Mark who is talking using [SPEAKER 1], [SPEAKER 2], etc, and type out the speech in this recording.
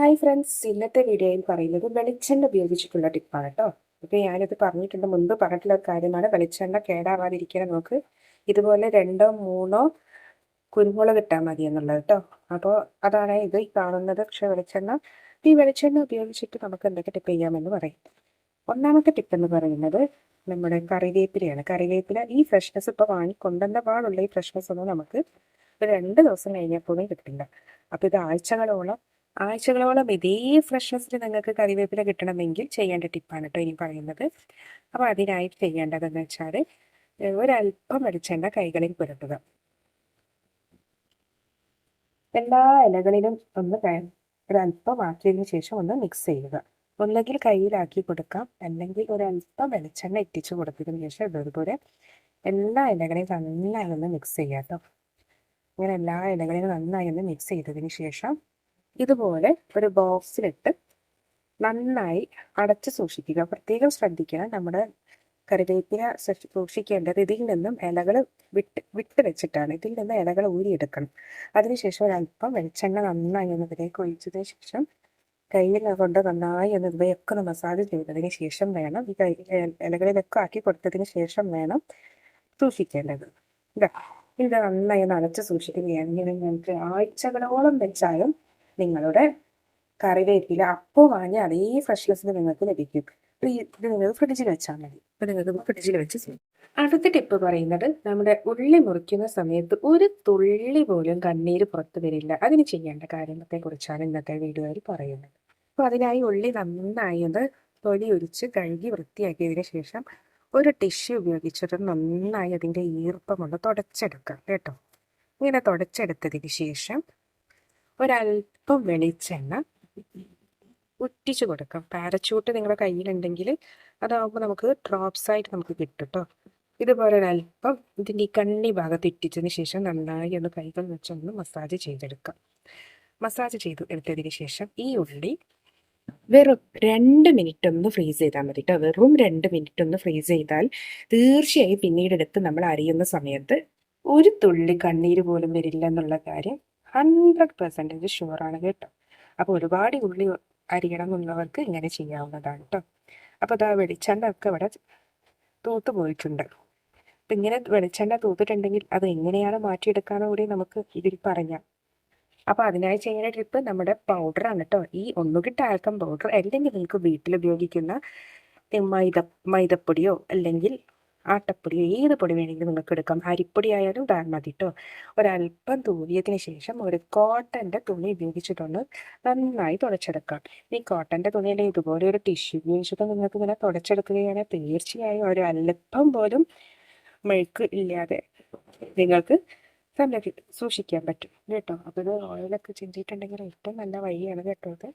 [SPEAKER 1] Hi friends ഇന്നത്തെ വീഡിയോയിൽ പറയുന്നത് വെളിച്ചെണ്ണ ഉപയോഗിച്ചിട്ടുള്ള ടിപ്പാണ് കേട്ടോ ഇപ്പൊ ഞാനിത് പറഞ്ഞിട്ടുണ്ട് മുൻപ് പറഞ്ഞിട്ടുള്ള കാര്യമാണ്. വെളിച്ചെണ്ണ കേടാവാതിരിക്കാൻ നമുക്ക് ഇതുപോലെ രണ്ടോ മൂന്നോ കുരുമുളക് ഇട്ടാൽ മതി എന്നുള്ളത് കേട്ടോ അപ്പോൾ അതാണ് ഇത് കാണുന്നത്. പക്ഷെ വെളിച്ചെണ്ണ ഈ വെളിച്ചെണ്ണ ഉപയോഗിച്ചിട്ട് നമുക്ക് എന്തൊക്കെ ടിപ്പ് ചെയ്യാമെന്ന് പറയും. ഒന്നാമത്തെ ടിപ്പ് എന്ന് പറയുന്നത് നമ്മുടെ കറിവേപ്പിലയാണ്. കറിവേപ്പില ഈ ഫ്രഷ്നെസ് ഇപ്പോൾ വാങ്ങിക്കൊണ്ടെന്ന പാടുള്ള ഈ ഫ്രഷ്നെസ് ഒന്നും നമുക്ക് രണ്ട് ദിവസം കഴിഞ്ഞപ്പോഴും കിട്ടില്ല. അപ്പോൾ ഇത് ആഴ്ചകളോളം ആഴ്ചകളോളം ഇതേ ഫ്രഷ്നെസ്സിൽ നിങ്ങൾക്ക് കറിവേപ്പില കിട്ടണമെങ്കിൽ ചെയ്യേണ്ട ടിപ്പാണ് കേട്ടോ ഇനി പറയുന്നത്. അപ്പോൾ അതിനായി ചെയ്യേണ്ടതെന്ന് വെച്ചാൽ ഒരല്പം വെളിച്ചെണ്ണ കൈകളിൽ പുരട്ടുക. എല്ലാ ഇലകളിലും ഒന്ന് ഒരല്പം ആക്കിയതിനു ശേഷം ഒന്ന് മിക്സ് ചെയ്യുക. ഒന്നുകിൽ കയ്യിലാക്കി കൊടുക്കാം അല്ലെങ്കിൽ ഒരല്പം വെളിച്ചെണ്ണ ഇറ്റിച്ച് കൊടുത്തതിന് ശേഷം ഇതുപോലെ എല്ലാ ഇലകളെയും നന്നായി ഒന്ന് മിക്സ് ചെയ്യാം കേട്ടോ. ഇങ്ങനെ എല്ലാ ഇലകളെയും നന്നായി ഒന്ന് മിക്സ് ചെയ്തതിന് ശേഷം ഇതുപോലെ ഒരു ബോക്സിലിട്ട് നന്നായി അടച്ച് സൂക്ഷിക്കുക. പ്രത്യേകം ശ്രദ്ധിക്കുക നമ്മുടെ കറിവേപ്പില സൂക്ഷിക്കേണ്ടത് ഇതിൽ നിന്നും ഇലകൾ വിട്ട് വിട്ട് വെച്ചിട്ടാണ്. ഇതിൽ നിന്ന് ഇലകൾ ഊരിയെടുക്കണം. അതിനുശേഷം ഒരല്പം വെളിച്ചെണ്ണ നന്നായി ഒന്ന് ഇതിലേക്ക് ഒഴിച്ചതിന് ശേഷം കയ്യിൽ കൊണ്ട് നന്നായി ഒന്ന് ഇവയൊക്കെ ഒന്ന് മസാജ് ചെയ്തതിന് ശേഷം വേണം ഈ കൈ ഇലകളിലൊക്കെ ആക്കി കൊടുത്തതിന് ശേഷം വേണം സൂക്ഷിക്കേണ്ടത്. ഇതാ. നന്നായി ഒന്ന് അടച്ച് സൂക്ഷിക്കുകയാണെങ്കിൽ നിങ്ങൾക്ക് ആഴ്ചകളോളം വെച്ചാലും നിങ്ങളുടെ കറിവേപ്പില അപ്പോൾ വാങ്ങി അതേ ഫ്രഷ്നെസ് നിങ്ങൾക്ക് ലഭിക്കും. ഇത് നിങ്ങൾ ഫ്രിഡ്ജിൽ വെച്ചാൽ മതി. ഇപ്പൊ നിങ്ങൾക്ക് ഫ്രിഡ്ജിൽ വെച്ച് അടുത്ത ടിപ്പ് പറയുന്നത് നമ്മുടെ ഉള്ളി മുറിക്കുന്ന സമയത്ത് ഒരു തുള്ളി പോലും കണ്ണീര് പുറത്തു വരില്ല. അതിന് ചെയ്യേണ്ട കാര്യങ്ങളെ കുറിച്ചാണ് ഇന്നത്തെ വീഡിയോയിൽ പറയുന്നത്. അപ്പോൾ അതിനായി ഉള്ളി നന്നായി ഒന്ന് തൊലി ഒരിച്ച് കഴുകി വൃത്തിയാക്കിയതിന് ശേഷം ഒരു ടിഷ്യൂ ഉപയോഗിച്ചിട്ട് നന്നായി അതിന്റെ ഈർപ്പമൊന്ന് തുടച്ചെടുക്കാം കേട്ടോ. ഇങ്ങനെ തുടച്ചെടുത്തതിന് ശേഷം ഒരല്പം വെളിച്ചെണ്ണ ഉറ്റിച്ചു കൊടുക്കാം. പാരച്യൂട്ട് നിങ്ങളുടെ കയ്യിലുണ്ടെങ്കിൽ അതാവുമ്പോൾ നമുക്ക് ഡ്രോപ്സ് ആയിട്ട് നമുക്ക് കിട്ടും കേട്ടോ ഇതുപോലെ ഒരല്പം ഇതിന്റെ ഈ കണ്ണി ഭാഗത്ത് ഇട്ടിച്ചതിന് ശേഷം നന്നായി ഒന്ന് കൈകൾ വെച്ചൊന്ന് മസാജ് ചെയ്തെടുക്കാം. മസാജ് ചെയ്തു എടുത്തതിന് ശേഷം ഈ ഉള്ളി വെറും രണ്ട് മിനിറ്റ് ഒന്ന് ഫ്രീസ് ചെയ്താൽ മതി കേട്ടോ വെറും രണ്ട് മിനിറ്റ് ഒന്ന് ഫ്രീസ് ചെയ്താൽ തീർച്ചയായും പിന്നീട് എടുത്ത് നമ്മൾ അരിയുന്ന സമയത്ത് ഒരു തുള്ളി കണ്ണീര് പോലും വരില്ല എന്നുള്ള കാര്യം ഹൺഡ്രഡ് പെർസെന്റേജ് ഷുവറാണ് കേട്ടോ. അപ്പോൾ ഒരുപാട് ഉള്ളി അരിയണം എന്നുള്ളവർക്ക് ഇങ്ങനെ ചെയ്യാവുന്നതാണ് കേട്ടോ അപ്പോൾ അതാ വെളിച്ചെണ്ണ ഒക്കെ ഇവിടെ തൂത്ത് പോയിട്ടുണ്ട്. അപ്പം ഇങ്ങനെ വെളിച്ചെണ്ണ തൂത്തിട്ടുണ്ടെങ്കിൽ അത് എങ്ങനെയാണ് മാറ്റിയെടുക്കാന്ന് കൂടി നമുക്ക് ഇതിൽ പറയാം. അപ്പോൾ അതിനായി ചെയ്യുന്ന ട്രിപ്പ് നമ്മുടെ പൗഡറാണ് കേട്ടോ ഈ ഒന്നുകിൽ ടാൽക്കം പൗഡർ അല്ലെങ്കിൽ നിങ്ങൾക്ക് വീട്ടിൽ ഉപയോഗിക്കുന്ന മൈദ മൈദപ്പൊടിയോ അല്ലെങ്കിൽ ആട്ടപ്പൊടിയോ ഏത് പൊടി വേണമെങ്കിലും നിങ്ങൾക്ക് എടുക്കാം. അരിപ്പൊടി ആയാലും ഇടാൻ മതി കേട്ടോ ഒരല്പം തൂവിയതിന് ശേഷം ഒരു കോട്ടന്റെ തുണി ഉപയോഗിച്ചിട്ടൊന്ന് നന്നായി തുടച്ചെടുക്കാം. ഈ കോട്ടന്റെ തുണിയിൽ ഇതുപോലെ ഒരു ടിഷ്യൂ ഉപയോഗിച്ചിട്ട് നിങ്ങൾക്ക് ഇങ്ങനെ തുടച്ചെടുക്കുകയാണെങ്കിൽ തീർച്ചയായും ഒരു അല്പം പോലും മെഴുക്ക് ഇല്ലാതെ നിങ്ങൾക്ക് സംരക്ഷി സൂക്ഷിക്കാൻ പറ്റും. കേട്ടോ? അപ്പോൾ ഇത് ഓയിലൊക്കെ ചിന്തിയിട്ടുണ്ടെങ്കിൽ ഏറ്റവും നല്ല വഴിയാണ് കേട്ടോ ഇത്